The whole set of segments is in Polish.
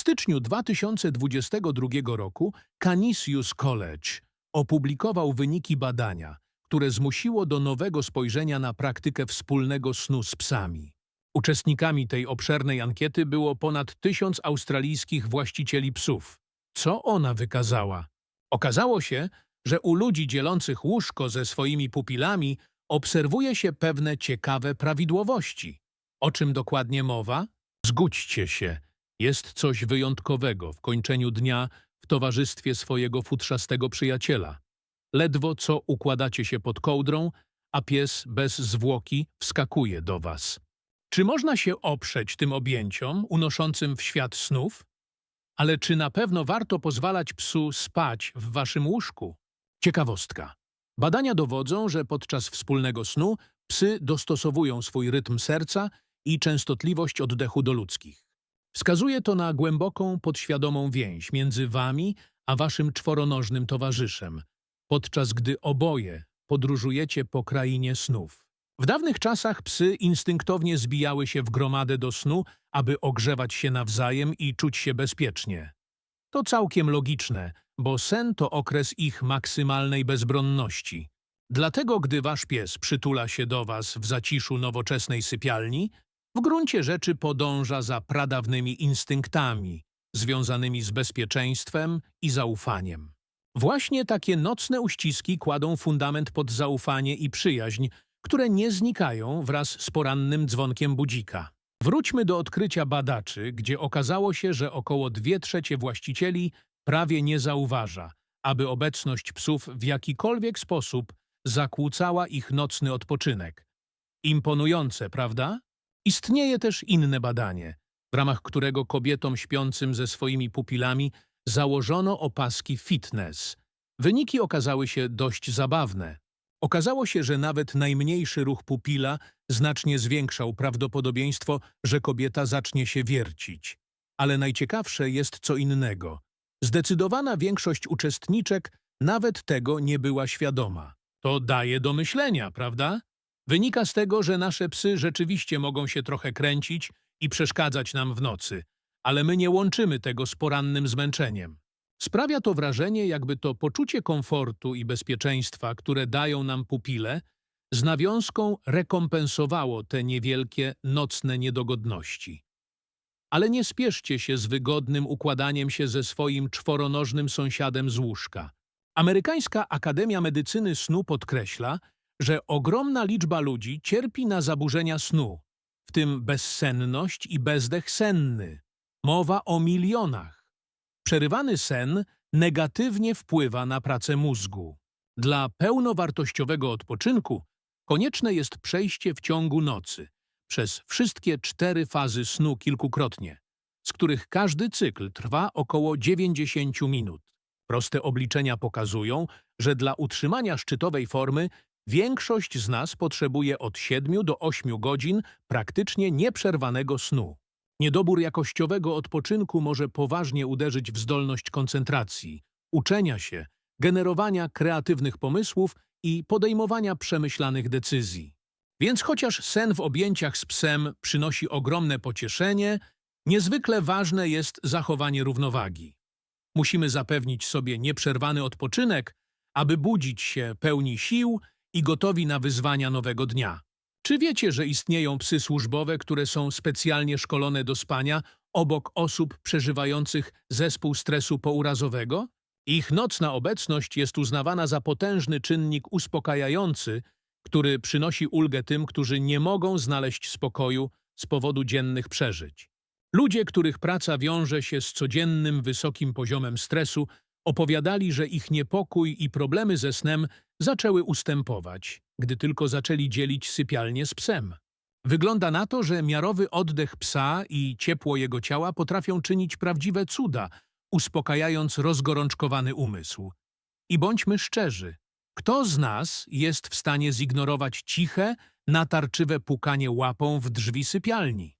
styczniu 2022 roku Canisius College opublikował wyniki badania, które zmusiło do nowego spojrzenia na praktykę wspólnego snu z psami. Uczestnikami tej obszernej ankiety było ponad tysiąc australijskich właścicieli psów. Co ona wykazała? Okazało się, że u ludzi dzielących łóżko ze swoimi pupilami obserwuje się pewne ciekawe prawidłowości. O czym dokładnie mowa? Zgódźcie się, jest coś wyjątkowego w kończeniu dnia w towarzystwie swojego futrzastego przyjaciela. Ledwo co układacie się pod kołdrą, a pies bez zwłoki wskakuje do was. Czy można się oprzeć tym objęciom unoszącym w świat snów? Ale czy na pewno warto pozwalać psu spać w waszym łóżku? Ciekawostka. Badania dowodzą, że podczas wspólnego snu psy dostosowują swój rytm serca i częstotliwość oddechu do ludzkich. Wskazuje to na głęboką, podświadomą więź między wami a waszym czworonożnym towarzyszem, podczas gdy oboje podróżujecie po krainie snów. W dawnych czasach psy instynktownie zbijały się w gromadę do snu, aby ogrzewać się nawzajem i czuć się bezpiecznie. To całkiem logiczne, bo sen to okres ich maksymalnej bezbronności. Dlatego, gdy wasz pies przytula się do was w zaciszu nowoczesnej sypialni, w gruncie rzeczy podąża za pradawnymi instynktami, związanymi z bezpieczeństwem i zaufaniem. Właśnie takie nocne uściski kładą fundament pod zaufanie i przyjaźń, które nie znikają wraz z porannym dzwonkiem budzika. Wróćmy do odkrycia badaczy, gdzie okazało się, że około dwie trzecie właścicieli prawie nie zauważa, aby obecność psów w jakikolwiek sposób zakłócała ich nocny odpoczynek. Imponujące, prawda? Istnieje też inne badanie, w ramach którego kobietom śpiącym ze swoimi pupilami założono opaski fitness. Wyniki okazały się dość zabawne. Okazało się, że nawet najmniejszy ruch pupila znacznie zwiększał prawdopodobieństwo, że kobieta zacznie się wiercić. Ale najciekawsze jest co innego. Zdecydowana większość uczestniczek nawet tego nie była świadoma. To daje do myślenia, prawda? Wynika z tego, że nasze psy rzeczywiście mogą się trochę kręcić i przeszkadzać nam w nocy, ale my nie łączymy tego z porannym zmęczeniem. Sprawia to wrażenie, jakby to poczucie komfortu i bezpieczeństwa, które dają nam pupile, z nawiązką rekompensowało te niewielkie nocne niedogodności. Ale nie spieszcie się z wygodnym układaniem się ze swoim czworonożnym sąsiadem z łóżka. Amerykańska Akademia Medycyny Snu podkreśla, że ogromna liczba ludzi cierpi na zaburzenia snu, w tym bezsenność i bezdech senny. Mowa o milionach. Przerywany sen negatywnie wpływa na pracę mózgu. Dla pełnowartościowego odpoczynku konieczne jest przejście w ciągu nocy przez wszystkie cztery fazy snu kilkukrotnie, z których każdy cykl trwa około 90 minut. Proste obliczenia pokazują, że dla utrzymania szczytowej formy większość z nas potrzebuje od 7 do 8 godzin praktycznie nieprzerwanego snu. Niedobór jakościowego odpoczynku może poważnie uderzyć w zdolność koncentracji, uczenia się, generowania kreatywnych pomysłów i podejmowania przemyślanych decyzji. Więc chociaż sen w objęciach z psem przynosi ogromne pocieszenie, niezwykle ważne jest zachowanie równowagi. Musimy zapewnić sobie nieprzerwany odpoczynek, aby budzić się pełni sił i gotowi na wyzwania nowego dnia. Czy wiecie, że istnieją psy służbowe, które są specjalnie szkolone do spania obok osób przeżywających zespół stresu pourazowego? Ich nocna obecność jest uznawana za potężny czynnik uspokajający, który przynosi ulgę tym, którzy nie mogą znaleźć spokoju z powodu dziennych przeżyć. Ludzie, których praca wiąże się z codziennym wysokim poziomem stresu, opowiadali, że ich niepokój i problemy ze snem zaczęły ustępować, gdy tylko zaczęli dzielić sypialnię z psem. Wygląda na to, że miarowy oddech psa i ciepło jego ciała potrafią czynić prawdziwe cuda, uspokajając rozgorączkowany umysł. I bądźmy szczerzy, kto z nas jest w stanie zignorować ciche, natarczywe pukanie łapą w drzwi sypialni?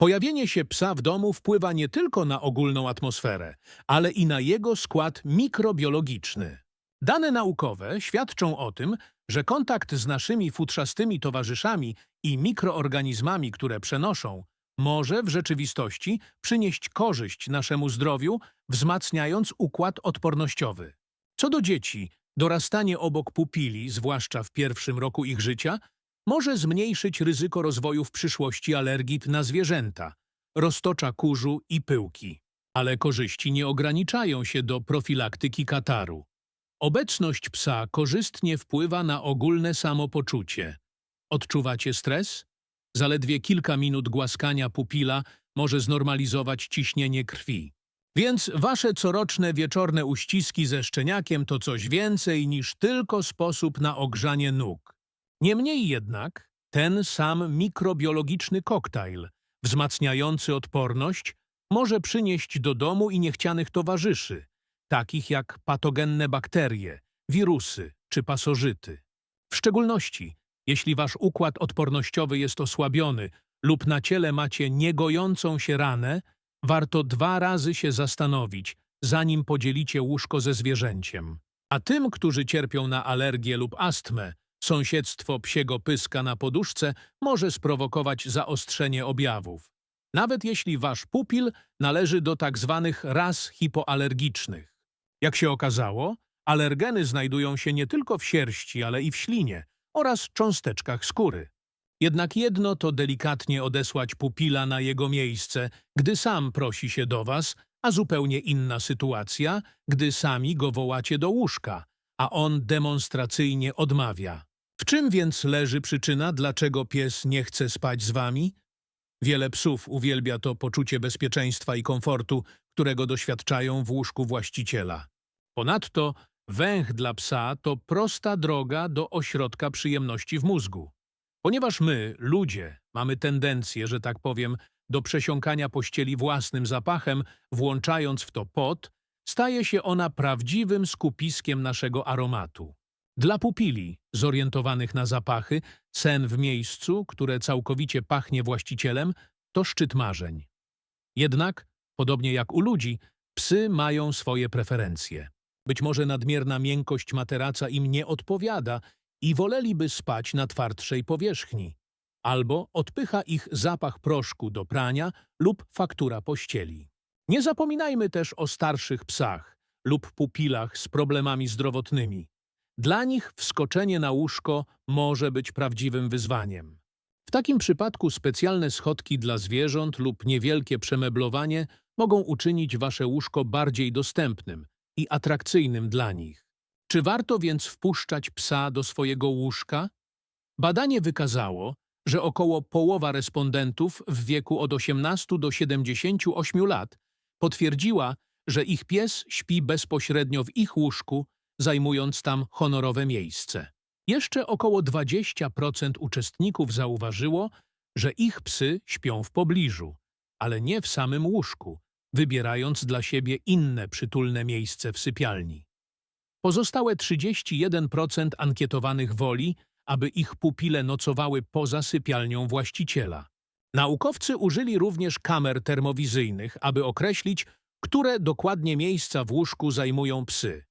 Pojawienie się psa w domu wpływa nie tylko na ogólną atmosferę, ale i na jego skład mikrobiologiczny. Dane naukowe świadczą o tym, że kontakt z naszymi futrzastymi towarzyszami i mikroorganizmami, które przenoszą, może w rzeczywistości przynieść korzyść naszemu zdrowiu, wzmacniając układ odpornościowy. Co do dzieci, dorastanie obok pupili, zwłaszcza w pierwszym roku ich życia, może zmniejszyć ryzyko rozwoju w przyszłości alergii na zwierzęta, roztocza kurzu i pyłki. Ale korzyści nie ograniczają się do profilaktyki kataru. Obecność psa korzystnie wpływa na ogólne samopoczucie. Odczuwacie stres? Zaledwie kilka minut głaskania pupila może znormalizować ciśnienie krwi. Więc wasze coroczne wieczorne uściski ze szczeniakiem to coś więcej niż tylko sposób na ogrzanie nóg. Niemniej jednak ten sam mikrobiologiczny koktajl, wzmacniający odporność, może przynieść do domu i niechcianych towarzyszy, takich jak patogenne bakterie, wirusy czy pasożyty. W szczególności, jeśli wasz układ odpornościowy jest osłabiony lub na ciele macie niegojącą się ranę, warto dwa razy się zastanowić, zanim podzielicie łóżko ze zwierzęciem. A tym, którzy cierpią na alergię lub astmę, sąsiedztwo psiego pyska na poduszce może sprowokować zaostrzenie objawów. Nawet jeśli wasz pupil należy do tak zwanych ras hipoalergicznych. Jak się okazało, alergeny znajdują się nie tylko w sierści, ale i w ślinie oraz cząsteczkach skóry. Jednak jedno to delikatnie odesłać pupila na jego miejsce, gdy sam prosi się do was, a zupełnie inna sytuacja, gdy sami go wołacie do łóżka, a on demonstracyjnie odmawia. W czym więc leży przyczyna, dlaczego pies nie chce spać z wami? Wiele psów uwielbia to poczucie bezpieczeństwa i komfortu, którego doświadczają w łóżku właściciela. Ponadto węch dla psa to prosta droga do ośrodka przyjemności w mózgu. Ponieważ my, ludzie, mamy tendencję, że tak powiem, do przesiąkania pościeli własnym zapachem, włączając w to pot, staje się ona prawdziwym skupiskiem naszego aromatu. Dla pupili, zorientowanych na zapachy, sen w miejscu, które całkowicie pachnie właścicielem, to szczyt marzeń. Jednak, podobnie jak u ludzi, psy mają swoje preferencje. Być może nadmierna miękkość materaca im nie odpowiada i woleliby spać na twardszej powierzchni. Albo odpycha ich zapach proszku do prania lub faktura pościeli. Nie zapominajmy też o starszych psach lub pupilach z problemami zdrowotnymi. Dla nich wskoczenie na łóżko może być prawdziwym wyzwaniem. W takim przypadku specjalne schodki dla zwierząt lub niewielkie przemeblowanie mogą uczynić wasze łóżko bardziej dostępnym i atrakcyjnym dla nich. Czy warto więc wpuszczać psa do swojego łóżka? Badanie wykazało, że około połowa respondentów w wieku od 18 do 78 lat potwierdziła, że ich pies śpi bezpośrednio w ich łóżku, zajmując tam honorowe miejsce. Jeszcze około 20% uczestników zauważyło, że ich psy śpią w pobliżu, ale nie w samym łóżku, wybierając dla siebie inne przytulne miejsce w sypialni. Pozostałe 31% ankietowanych woli, aby ich pupile nocowały poza sypialnią właściciela. Naukowcy użyli również kamer termowizyjnych, aby określić, które dokładnie miejsca w łóżku zajmują psy.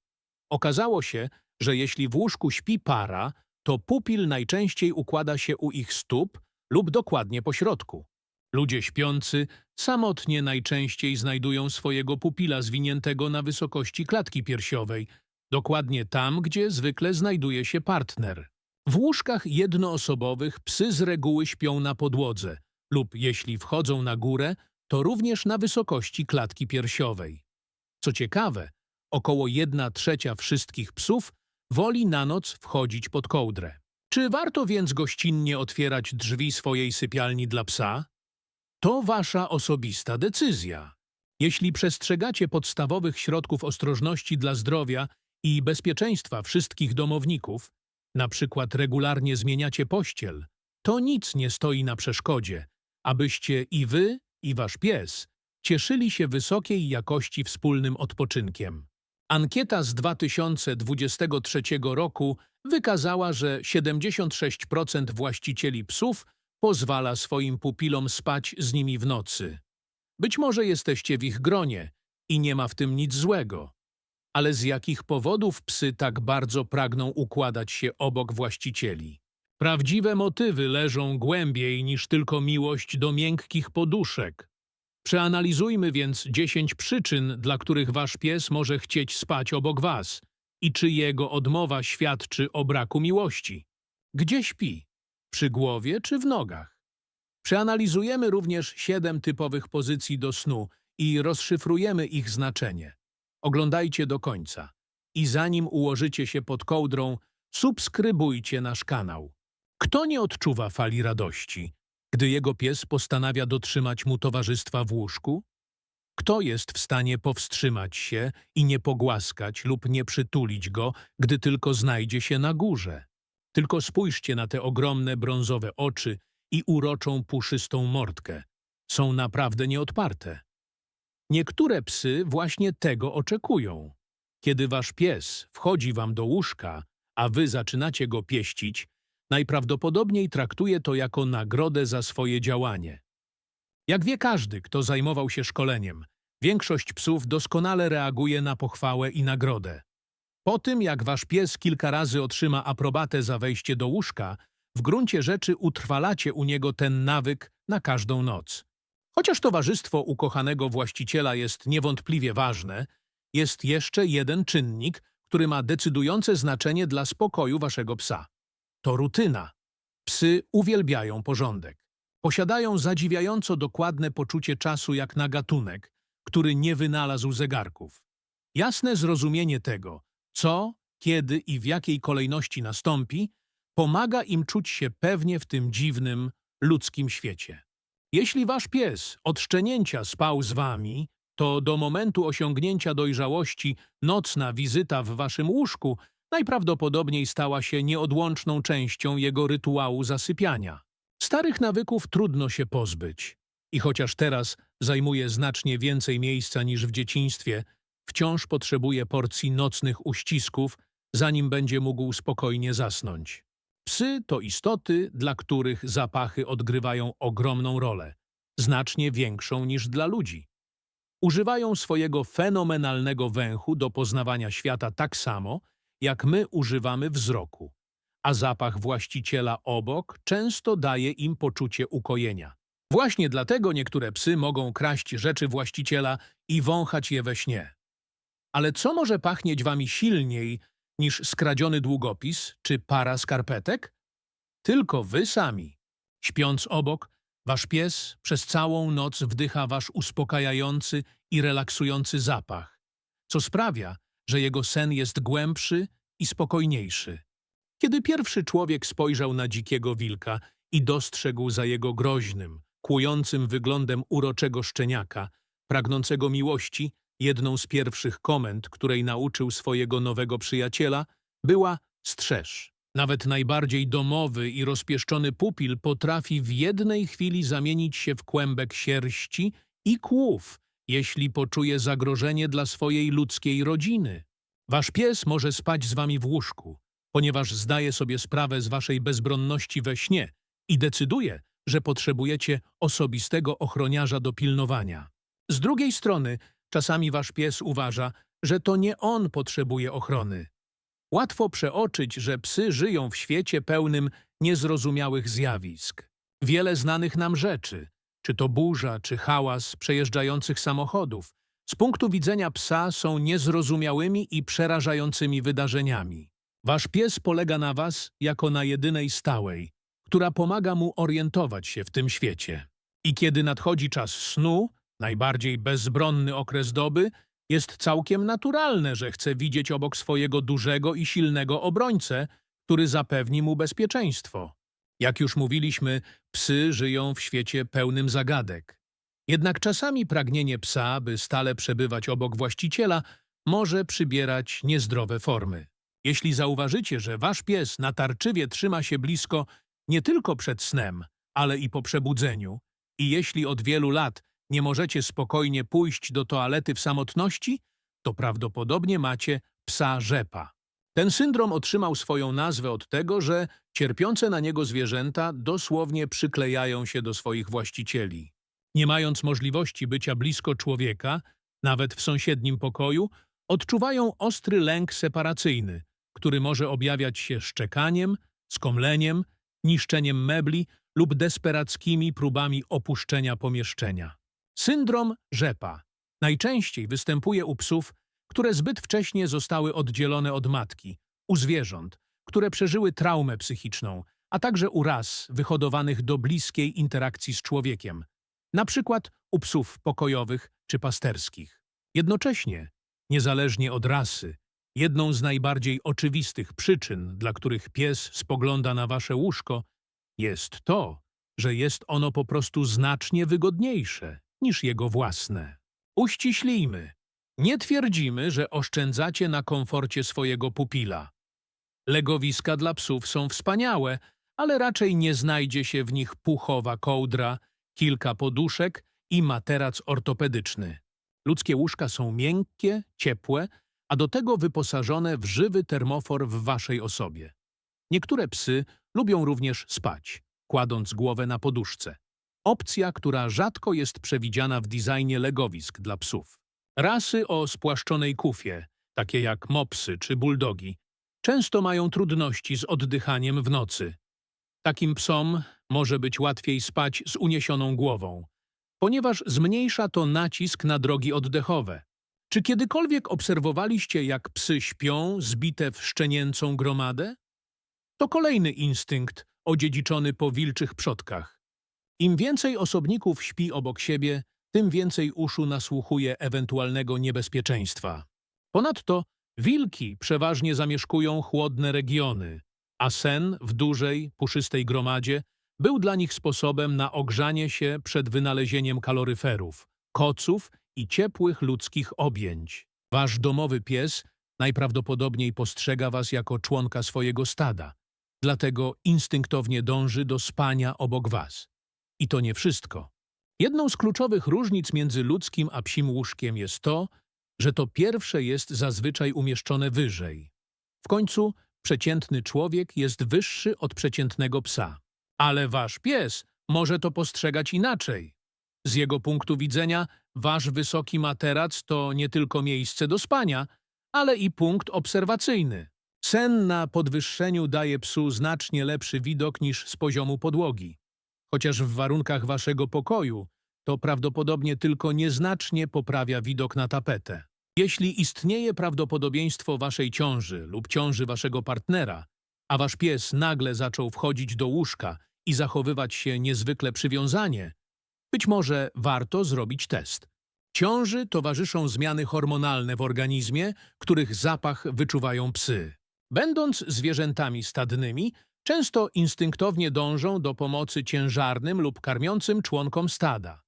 Okazało się, że jeśli w łóżku śpi para, to pupil najczęściej układa się u ich stóp lub dokładnie po środku. Ludzie śpiący samotnie najczęściej znajdują swojego pupila zwiniętego na wysokości klatki piersiowej, dokładnie tam, gdzie zwykle znajduje się partner. W łóżkach jednoosobowych psy z reguły śpią na podłodze lub jeśli wchodzą na górę, to również na wysokości klatki piersiowej. Co ciekawe, około 1 trzecia wszystkich psów woli na noc wchodzić pod kołdrę. Czy warto więc gościnnie otwierać drzwi swojej sypialni dla psa? To wasza osobista decyzja. Jeśli przestrzegacie podstawowych środków ostrożności dla zdrowia i bezpieczeństwa wszystkich domowników, na przykład regularnie zmieniacie pościel, to nic nie stoi na przeszkodzie, abyście i wy, i wasz pies cieszyli się wysokiej jakości wspólnym odpoczynkiem. Ankieta z 2023 roku wykazała, że 76% właścicieli psów pozwala swoim pupilom spać z nimi w nocy. Być może jesteście w ich gronie i nie ma w tym nic złego. Ale z jakich powodów psy tak bardzo pragną układać się obok właścicieli? Prawdziwe motywy leżą głębiej niż tylko miłość do miękkich poduszek. Przeanalizujmy więc 10 przyczyn, dla których wasz pies może chcieć spać obok was i czy jego odmowa świadczy o braku miłości. Gdzie śpi? Przy głowie czy w nogach? Przeanalizujemy również 7 typowych pozycji do snu i rozszyfrujemy ich znaczenie. Oglądajcie do końca. I zanim ułożycie się pod kołdrą, subskrybujcie nasz kanał. Kto nie odczuwa fali radości, gdy jego pies postanawia dotrzymać mu towarzystwa w łóżku? Kto jest w stanie powstrzymać się i nie pogłaskać lub nie przytulić go, gdy tylko znajdzie się na górze? Tylko spójrzcie na te ogromne brązowe oczy i uroczą puszystą mordkę. Są naprawdę nieodparte. Niektóre psy właśnie tego oczekują. Kiedy wasz pies wchodzi wam do łóżka, a wy zaczynacie go pieścić, najprawdopodobniej traktuje to jako nagrodę za swoje działanie. Jak wie każdy, kto zajmował się szkoleniem, większość psów doskonale reaguje na pochwałę i nagrodę. Po tym, jak wasz pies kilka razy otrzyma aprobatę za wejście do łóżka, w gruncie rzeczy utrwalacie u niego ten nawyk na każdą noc. Chociaż towarzystwo ukochanego właściciela jest niewątpliwie ważne, jest jeszcze jeden czynnik, który ma decydujące znaczenie dla spokoju waszego psa. To rutyna. Psy uwielbiają porządek. Posiadają zadziwiająco dokładne poczucie czasu jak na gatunek, który nie wynalazł zegarków. Jasne zrozumienie tego, co, kiedy i w jakiej kolejności nastąpi, pomaga im czuć się pewnie w tym dziwnym, ludzkim świecie. Jeśli wasz pies od szczenięcia spał z wami, to do momentu osiągnięcia dojrzałości nocna wizyta w waszym łóżku najprawdopodobniej stała się nieodłączną częścią jego rytuału zasypiania. Starych nawyków trudno się pozbyć. I chociaż teraz zajmuje znacznie więcej miejsca niż w dzieciństwie, wciąż potrzebuje porcji nocnych uścisków, zanim będzie mógł spokojnie zasnąć. Psy to istoty, dla których zapachy odgrywają ogromną rolę, znacznie większą niż dla ludzi. Używają swojego fenomenalnego węchu do poznawania świata tak samo, jak my używamy wzroku, a zapach właściciela obok często daje im poczucie ukojenia. Właśnie dlatego niektóre psy mogą kraść rzeczy właściciela i wąchać je we śnie. Ale co może pachnieć wami silniej niż skradziony długopis czy para skarpetek? Tylko wy sami. Śpiąc obok, wasz pies przez całą noc wdycha wasz uspokajający i relaksujący zapach, co sprawia, że jego sen jest głębszy i spokojniejszy. Kiedy pierwszy człowiek spojrzał na dzikiego wilka i dostrzegł za jego groźnym, kłującym wyglądem uroczego szczeniaka, pragnącego miłości, jedną z pierwszych komend, której nauczył swojego nowego przyjaciela, była strzeż. Nawet najbardziej domowy i rozpieszczony pupil potrafi w jednej chwili zamienić się w kłębek sierści i kłów, jeśli poczuje zagrożenie dla swojej ludzkiej rodziny. Wasz pies może spać z wami w łóżku, ponieważ zdaje sobie sprawę z waszej bezbronności we śnie i decyduje, że potrzebujecie osobistego ochroniarza do pilnowania. Z drugiej strony, czasami wasz pies uważa, że to nie on potrzebuje ochrony. Łatwo przeoczyć, że psy żyją w świecie pełnym niezrozumiałych zjawisk. Wiele znanych nam rzeczy, czy to burza, czy hałas przejeżdżających samochodów, z punktu widzenia psa są niezrozumiałymi i przerażającymi wydarzeniami. Wasz pies polega na was jako na jedynej stałej, która pomaga mu orientować się w tym świecie. I kiedy nadchodzi czas snu, najbardziej bezbronny okres doby, jest całkiem naturalne, że chce widzieć obok swojego dużego i silnego obrońcę, który zapewni mu bezpieczeństwo. Jak już mówiliśmy, psy żyją w świecie pełnym zagadek. Jednak czasami pragnienie psa, by stale przebywać obok właściciela, może przybierać niezdrowe formy. Jeśli zauważycie, że wasz pies natarczywie trzyma się blisko nie tylko przed snem, ale i po przebudzeniu, i jeśli od wielu lat nie możecie spokojnie pójść do toalety w samotności, to prawdopodobnie macie psa rzepa. Ten syndrom otrzymał swoją nazwę od tego, że cierpiące na niego zwierzęta dosłownie przyklejają się do swoich właścicieli. Nie mając możliwości bycia blisko człowieka, nawet w sąsiednim pokoju, odczuwają ostry lęk separacyjny, który może objawiać się szczekaniem, skomleniem, niszczeniem mebli lub desperackimi próbami opuszczenia pomieszczenia. Syndrom rzepa najczęściej występuje u psów, które zbyt wcześnie zostały oddzielone od matki, u zwierząt, które przeżyły traumę psychiczną, a także u ras wyhodowanych do bliskiej interakcji z człowiekiem, na przykład u psów pokojowych czy pasterskich. Jednocześnie, niezależnie od rasy, jedną z najbardziej oczywistych przyczyn, dla których pies spogląda na wasze łóżko, jest to, że jest ono po prostu znacznie wygodniejsze niż jego własne. Uściślijmy. Nie twierdzimy, że oszczędzacie na komforcie swojego pupila. Legowiska dla psów są wspaniałe, ale raczej nie znajdzie się w nich puchowa kołdra, kilka poduszek i materac ortopedyczny. Ludzkie łóżka są miękkie, ciepłe, a do tego wyposażone w żywy termofor w waszej osobie. Niektóre psy lubią również spać, kładąc głowę na poduszce. Opcja, która rzadko jest przewidziana w designie legowisk dla psów. Rasy o spłaszczonej kufie, takie jak mopsy czy buldogi, często mają trudności z oddychaniem w nocy. Takim psom może być łatwiej spać z uniesioną głową, ponieważ zmniejsza to nacisk na drogi oddechowe. Czy kiedykolwiek obserwowaliście, jak psy śpią zbite w szczenięcą gromadę? To kolejny instynkt odziedziczony po wilczych przodkach. Im więcej osobników śpi obok siebie, tym więcej uszu nasłuchuje ewentualnego niebezpieczeństwa. Ponadto wilki przeważnie zamieszkują chłodne regiony, a sen w dużej, puszystej gromadzie był dla nich sposobem na ogrzanie się przed wynalezieniem kaloryferów, koców i ciepłych ludzkich objęć. Wasz domowy pies najprawdopodobniej postrzega was jako członka swojego stada, dlatego instynktownie dąży do spania obok was. I to nie wszystko. Jedną z kluczowych różnic między ludzkim a psim łóżkiem jest to, że to pierwsze jest zazwyczaj umieszczone wyżej. W końcu przeciętny człowiek jest wyższy od przeciętnego psa. Ale wasz pies może to postrzegać inaczej. Z jego punktu widzenia wasz wysoki materac to nie tylko miejsce do spania, ale i punkt obserwacyjny. Sen na podwyższeniu daje psu znacznie lepszy widok niż z poziomu podłogi. Chociaż w warunkach waszego pokoju to prawdopodobnie tylko nieznacznie poprawia widok na tapetę. Jeśli istnieje prawdopodobieństwo waszej ciąży lub ciąży waszego partnera, a wasz pies nagle zaczął wchodzić do łóżka i zachowywać się niezwykle przywiązanie, być może warto zrobić test. Ciąży towarzyszą zmiany hormonalne w organizmie, których zapach wyczuwają psy. Będąc zwierzętami stadnymi, często instynktownie dążą do pomocy ciężarnym lub karmiącym członkom stada.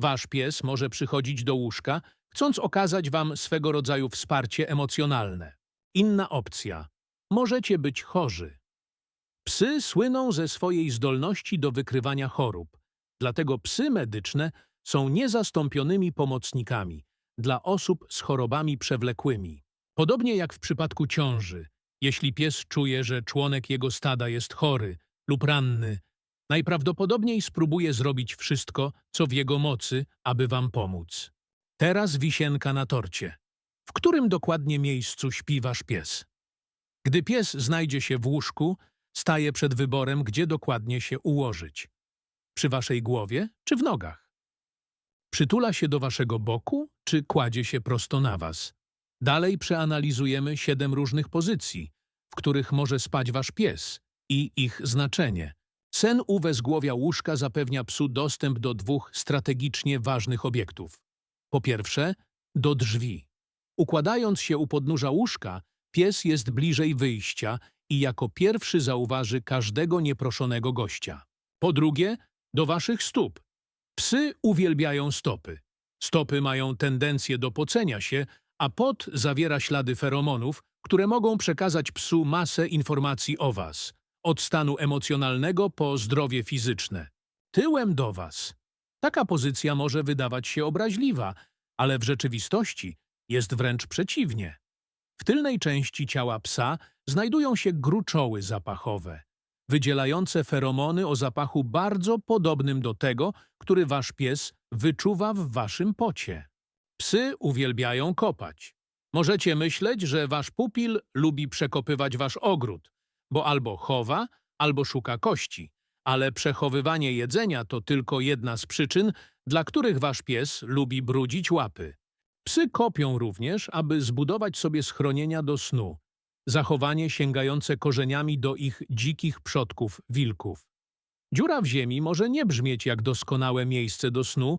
Wasz pies może przychodzić do łóżka, chcąc okazać wam swego rodzaju wsparcie emocjonalne. Inna opcja. Możecie być chorzy. Psy słyną ze swojej zdolności do wykrywania chorób, dlatego psy medyczne są niezastąpionymi pomocnikami dla osób z chorobami przewlekłymi. Podobnie jak w przypadku ciąży, jeśli pies czuje, że członek jego stada jest chory lub ranny, najprawdopodobniej spróbuje zrobić wszystko, co w jego mocy, aby wam pomóc. Teraz wisienka na torcie. W którym dokładnie miejscu śpi wasz pies? Gdy pies znajdzie się w łóżku, staje przed wyborem, gdzie dokładnie się ułożyć. Przy waszej głowie czy w nogach? Przytula się do waszego boku, czy kładzie się prosto na was? Dalej przeanalizujemy siedem różnych pozycji, w których może spać wasz pies i ich znaczenie. Sen u wezgłowia łóżka zapewnia psu dostęp do dwóch strategicznie ważnych obiektów. Po pierwsze, do drzwi. Układając się u podnóża łóżka, pies jest bliżej wyjścia i jako pierwszy zauważy każdego nieproszonego gościa. Po drugie, do waszych stóp. Psy uwielbiają stopy. Stopy mają tendencję do pocenia się, a pot zawiera ślady feromonów, które mogą przekazać psu masę informacji o was, od stanu emocjonalnego po zdrowie fizyczne. Tyłem do was. Taka pozycja może wydawać się obraźliwa, ale w rzeczywistości jest wręcz przeciwnie. W tylnej części ciała psa znajdują się gruczoły zapachowe, wydzielające feromony o zapachu bardzo podobnym do tego, który wasz pies wyczuwa w waszym pocie. Psy uwielbiają kopać. Możecie myśleć, że wasz pupil lubi przekopywać wasz ogród, bo albo chowa, albo szuka kości, ale przechowywanie jedzenia to tylko jedna z przyczyn, dla których wasz pies lubi brudzić łapy. Psy kopią również, aby zbudować sobie schronienia do snu, zachowanie sięgające korzeniami do ich dzikich przodków, wilków. Dziura w ziemi może nie brzmieć jak doskonałe miejsce do snu,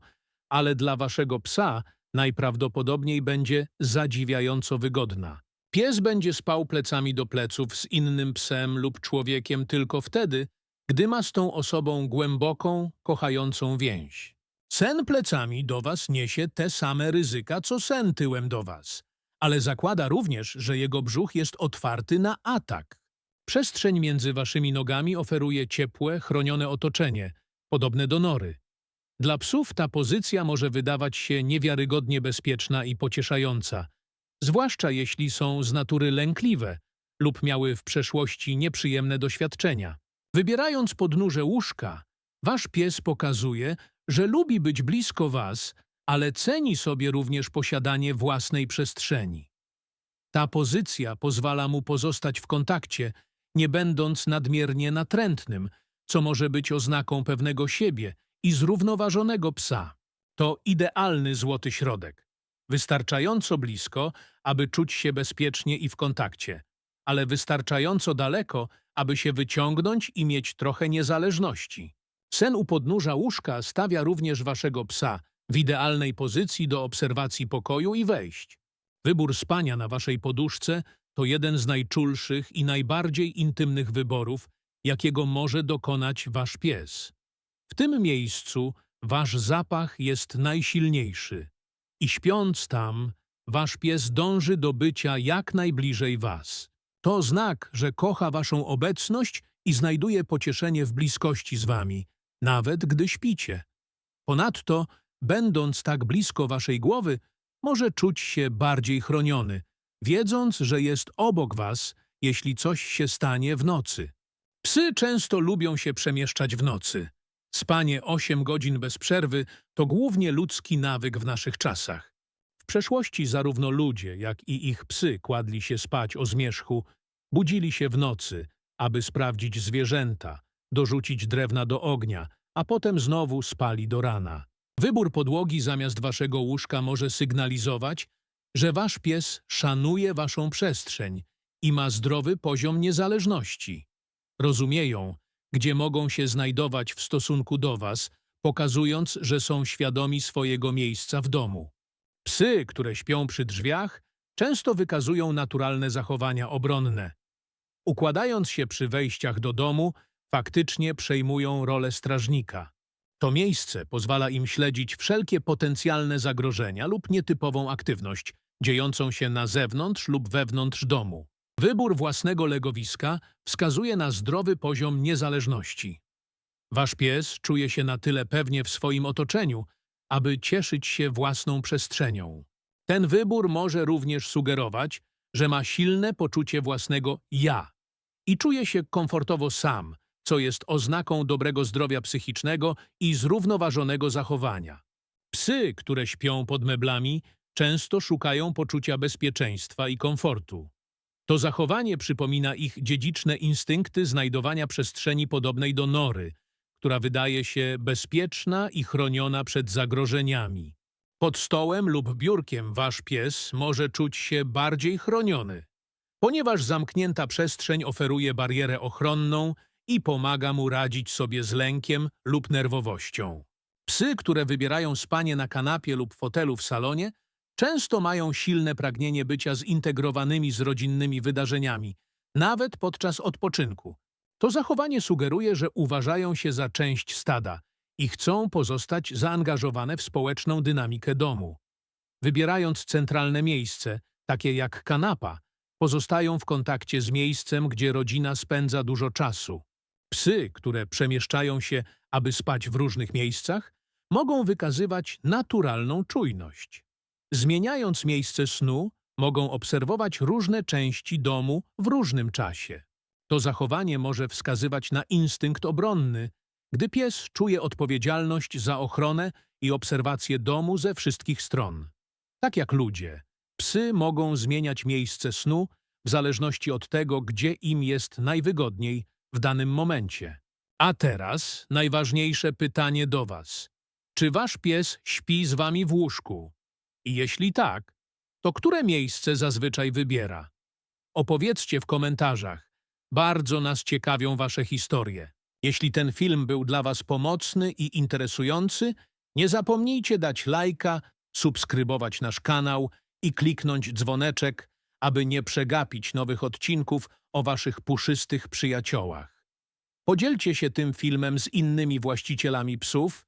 ale dla waszego psa najprawdopodobniej będzie zadziwiająco wygodna. Pies będzie spał plecami do pleców z innym psem lub człowiekiem tylko wtedy, gdy ma z tą osobą głęboką, kochającą więź. Sen plecami do was niesie te same ryzyka, co sen tyłem do was, ale zakłada również, że jego brzuch jest otwarty na atak. Przestrzeń między waszymi nogami oferuje ciepłe, chronione otoczenie, podobne do nory. Dla psów ta pozycja może wydawać się niewiarygodnie bezpieczna i pocieszająca, zwłaszcza jeśli są z natury lękliwe lub miały w przeszłości nieprzyjemne doświadczenia. Wybierając podnóże łóżka, wasz pies pokazuje, że lubi być blisko was, ale ceni sobie również posiadanie własnej przestrzeni. Ta pozycja pozwala mu pozostać w kontakcie, nie będąc nadmiernie natrętnym, co może być oznaką pewnego siebie i zrównoważonego psa. To idealny złoty środek. Wystarczająco blisko, aby czuć się bezpiecznie i w kontakcie, ale wystarczająco daleko, aby się wyciągnąć i mieć trochę niezależności. Sen u podnóża łóżka stawia również waszego psa w idealnej pozycji do obserwacji pokoju i wejść. Wybór spania na waszej poduszce to jeden z najczulszych i najbardziej intymnych wyborów, jakiego może dokonać wasz pies. W tym miejscu wasz zapach jest najsilniejszy i śpiąc tam, wasz pies dąży do bycia jak najbliżej was. To znak, że kocha waszą obecność i znajduje pocieszenie w bliskości z wami, nawet gdy śpicie. Ponadto, będąc tak blisko waszej głowy, może czuć się bardziej chroniony, wiedząc, że jest obok was, jeśli coś się stanie w nocy. Psy często lubią się przemieszczać w nocy. Spanie 8 godzin bez przerwy to głównie ludzki nawyk w naszych czasach. W przeszłości zarówno ludzie, jak i ich psy kładli się spać o zmierzchu, budzili się w nocy, aby sprawdzić zwierzęta, dorzucić drewna do ognia, a potem znowu spali do rana. Wybór podłogi zamiast waszego łóżka może sygnalizować, że wasz pies szanuje waszą przestrzeń i ma zdrowy poziom niezależności. Rozumieją, gdzie mogą się znajdować w stosunku do was, pokazując, że są świadomi swojego miejsca w domu. Psy, które śpią przy drzwiach, często wykazują naturalne zachowania obronne. Układając się przy wejściach do domu, faktycznie przejmują rolę strażnika. To miejsce pozwala im śledzić wszelkie potencjalne zagrożenia lub nietypową aktywność dziejącą się na zewnątrz lub wewnątrz domu. Wybór własnego legowiska wskazuje na zdrowy poziom niezależności. Wasz pies czuje się na tyle pewnie w swoim otoczeniu, aby cieszyć się własną przestrzenią. Ten wybór może również sugerować, że ma silne poczucie własnego ja i czuje się komfortowo sam, co jest oznaką dobrego zdrowia psychicznego i zrównoważonego zachowania. Psy, które śpią pod meblami, często szukają poczucia bezpieczeństwa i komfortu. To zachowanie przypomina ich dziedziczne instynkty znajdowania przestrzeni podobnej do nory, która wydaje się bezpieczna i chroniona przed zagrożeniami. Pod stołem lub biurkiem wasz pies może czuć się bardziej chroniony, ponieważ zamknięta przestrzeń oferuje barierę ochronną i pomaga mu radzić sobie z lękiem lub nerwowością. Psy, które wybierają spanie na kanapie lub fotelu w salonie, często mają silne pragnienie bycia zintegrowanymi z rodzinnymi wydarzeniami, nawet podczas odpoczynku. To zachowanie sugeruje, że uważają się za część stada i chcą pozostać zaangażowane w społeczną dynamikę domu. Wybierając centralne miejsce, takie jak kanapa, pozostają w kontakcie z miejscem, gdzie rodzina spędza dużo czasu. Psy, które przemieszczają się, aby spać w różnych miejscach, mogą wykazywać naturalną czujność. Zmieniając miejsce snu, mogą obserwować różne części domu w różnym czasie. To zachowanie może wskazywać na instynkt obronny, gdy pies czuje odpowiedzialność za ochronę i obserwację domu ze wszystkich stron. Tak jak ludzie, psy mogą zmieniać miejsce snu w zależności od tego, gdzie im jest najwygodniej w danym momencie. A teraz najważniejsze pytanie do Was. Czy Wasz pies śpi z Wami w łóżku? I jeśli tak, to które miejsce zazwyczaj wybiera? Opowiedzcie w komentarzach. Bardzo nas ciekawią Wasze historie. Jeśli ten film był dla Was pomocny i interesujący, nie zapomnijcie dać lajka, subskrybować nasz kanał i kliknąć dzwoneczek, aby nie przegapić nowych odcinków o Waszych puszystych przyjaciołach. Podzielcie się tym filmem z innymi właścicielami psów